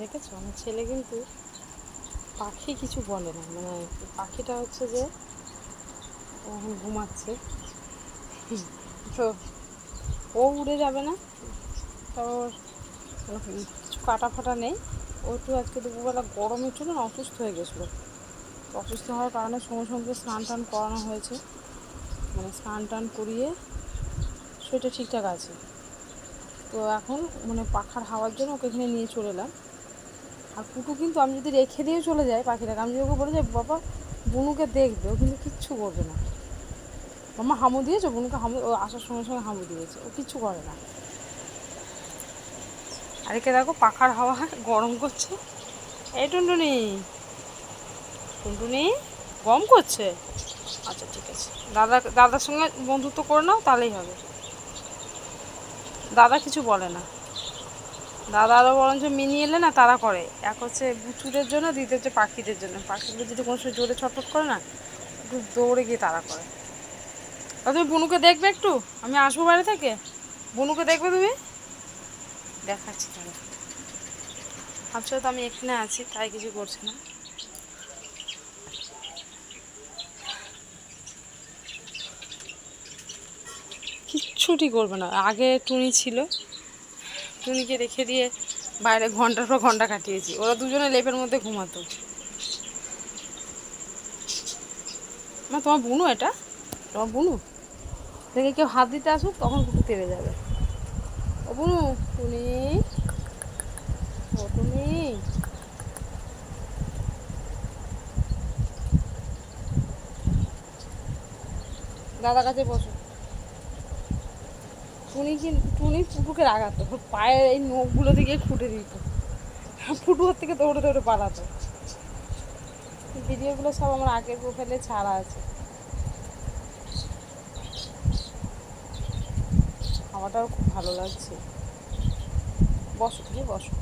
দেখেছ? আমার ছেলে কিন্তু পাখি কিছু বলে না। মানে পাখিটা হচ্ছে যে এখন ঘুমাচ্ছে। তো ও উড়ে যাবে না। তো কিছু কাটা ফাটা নেই। ও একটু আজকে দুপুরবেলা গরমের জন্য অসুস্থ হয়ে গেছিল। তো অসুস্থ হওয়ার কারণে সঙ্গে সঙ্গে স্নান টান করানো হয়েছে। মানে স্নান টান করিয়ে শরীরটা ঠিকঠাক আছে। তো এখন মানে পাখার হাওয়ার জন্য ওকে এখানে নিয়ে চলে এলাম। আর পুটু কিন্তু আমি যদি রেখে দিয়ে চলে যাই পাখিটাকে, আমি যদি ওকে বলে যাই, বাবা, বুনুকে দেখবে, ও কিন্তু কিচ্ছু করবে না। মামা হামু দিয়েছ, বুনুকে হামু, ও আসার সঙ্গে সঙ্গে হামু দিয়েছে, ও কিচ্ছু করে না। আর একে দেখো, পাখার হাওয়া গরম করছে। এই টুনটুনি টুনটুনি, গম করছে? আচ্ছা ঠিক আছে। দাদা, দাদার সঙ্গে বন্ধুত্ব করে নাও, তাহলেই হবে। দাদা কিছু বলে না। দাদা আরও বরঞ্চ মিনি এলে না তারা করে। এক হচ্ছে বুচুরের জন্য, দ্বিতীয় হচ্ছে পাখিদের জন্য। পাখিগুলো যদি কোনো সময় জোরে ছটফট করে না, একটু দৌড়ে গিয়ে তারা করে। তা তুমি বুনুকে দেখবে একটু? আমি আসব বাইরে থেকে? বুনুকে দেখবে তুমি? দেখাচ্ছি তাহলে। ভাবছ তো আমি এখানে আছি, তাই কিছু করছে না। কিচ্ছুটি করবে না। আগে টুনি ছিল টুনিকে রেখে দিয়ে বাইরে ঘণ্টার পর ঘণ্টা কাটিয়েছি। ওরা দুজনে লেপের মধ্যে ঘুমাতো। মা, তোমার বুনু এটা? তোমার বুনু? দেখে কেউ হাত দিতে আসুক, তখন কুকুর তেড়ে যাবে। ও বুনু, টুনি। ও টুনি। দাদা কাছে বসো। টুনি কিন্তু টুনি ফুটুকে রাগাতো পায়ের এই নখগুলো থেকে খুঁটে দিত। ফুটু থেকে দৌড়ে দৌড়ে পালাতো। ভিডিওগুলো সব আমার আগের প্রোফাইলে ছাড়া আছে। খাওয়াটাও খুব ভালো লাগছে। বসো গিয়ে বসো।